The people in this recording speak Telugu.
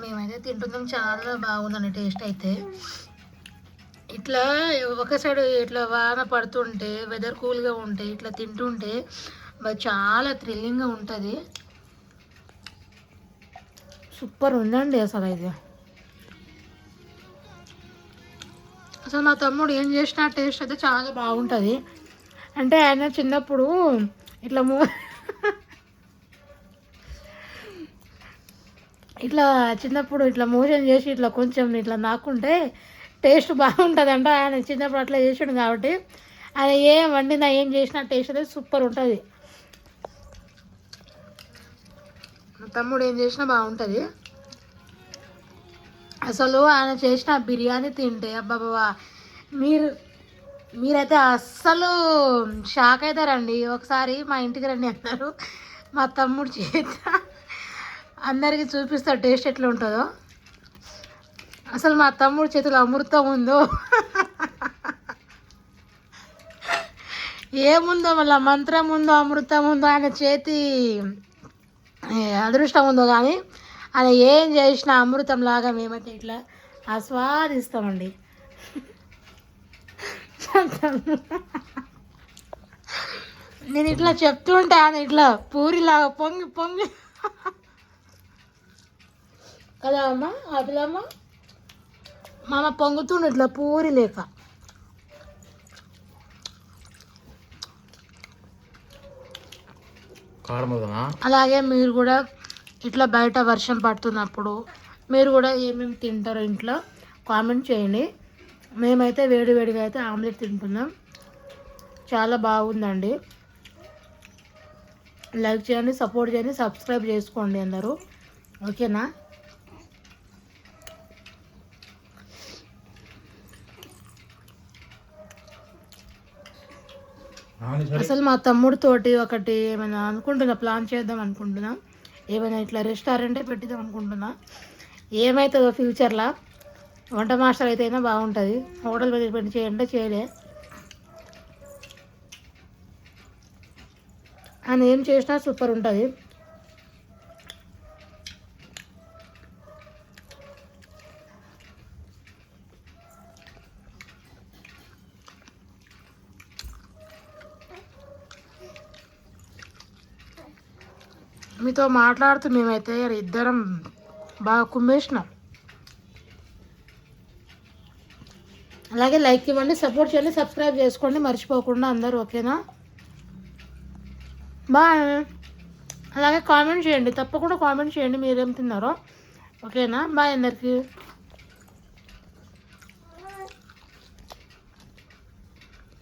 మేమైతే తింటున్నాం చాలా బాగుందండి టేస్ట్ అయితే. ఇట్లా ఒక సైడ్ ఇట్లా వాన పడుతుంటే వెదర్ కూల్గా ఉంటే ఇట్లా తింటుంటే చాలా థ్రిల్లింగ్గా ఉంటుంది. సూపర్ ఉందండి అసలు ఇది అసలు మా తమ్ముడు ఏం చేసినా టేస్ట్ అయితే చాలా బాగుంటుంది. అంటే ఆయన చిన్నప్పుడు ఇట్లా ఇట్లా చిన్నప్పుడు ఇట్లా మోషన్ చేసి ఇట్లా కొంచెం ఇట్లా నాకుంటే టేస్ట్ బాగుంటుందంట. ఆయన చిన్నప్పుడు అట్లా చేసాడు కాబట్టి ఆయన ఏం వండినా ఏం చేసినా టేస్ట్ అనేది సూపర్ ఉంటుంది. మా తమ్ముడు ఏం చేసినా బాగుంటుంది. అసలు ఆయన చేసిన బిర్యానీ తింటే అబ్బాబా మీరు మీరైతే అస్సలు షాక్ అవుతారండి ఒకసారి మా ఇంటికి రండి అన్నారు. మా తమ్ముడు చేత అందరికీ చూపిస్తా టేస్ట్ ఎట్లా ఉంటుందో. అసలు మా తమ్ముడు చేతిలో అమృతం ఉందో. ఏముందో మళ్ళీ మంత్రం ఉందో అమృతం ఉందో ఆయన చేతి అదృష్టం ఉందో కానీ ఆయన ఏం చేసినా అమృతం లాగా మేమైతే ఇట్లా ఆస్వాదిస్తామండి. నేను ఇట్లా చెప్తుంటే ఆయన ఇట్లా పూరిలాగా పొంగి పొంగి కదా అమ్మ? అదిలమ్మ మామ పొంగుతుండు ఇట్లా పూరి లేక. అలాగే మీరు కూడా ఇట్లా బయట వర్షం పడుతున్నప్పుడు మీరు కూడా ఏమేమి తింటారో ఇంట్లో కామెంట్ చేయండి. మేమైతే వేడి వేడిగా అయితే ఆమ్లెట్ తింటున్నాం. చాలా బాగుందండి. లైక్ చేయండి సపోర్ట్ చేయండి సబ్స్క్రైబ్ చేసుకోండి అందరూ. ఓకేనా? అసలు మా తమ్ముడితోటి ఒకటి ఏమైనా అనుకుంటున్నా ప్లాన్ చేద్దాం అనుకుంటున్నా. ఏమైనా ఇట్లా రెస్టారెంటే పెట్టిద్దాం అనుకుంటున్నా. ఏమవుతుందో ఫ్యూచర్లో. వంట మాస్టర్ అయితే అయినా బాగుంటుంది. హోటల్ పెట్టి చేయండి చేయలే. ఆయన ఏం చేసినా సూపర్ ఉంటుంది. మీతో మాట్లాడుతూ మేమైతే ఇద్దరం బాగా కుమ్మేసినాం అలాగే లైక్ ఇవ్వండి సపోర్ట్ చేయండి సబ్స్క్రైబ్ చేసుకోండి మర్చిపోకుండా అందరూ ఓకేనా? బాయ్. అలాగే కామెంట్ చేయండి తప్పకుండా కామెంట్ చేయండి మీరేం తిన్నారో ఓకేనా? బాయ్ అందరికీ.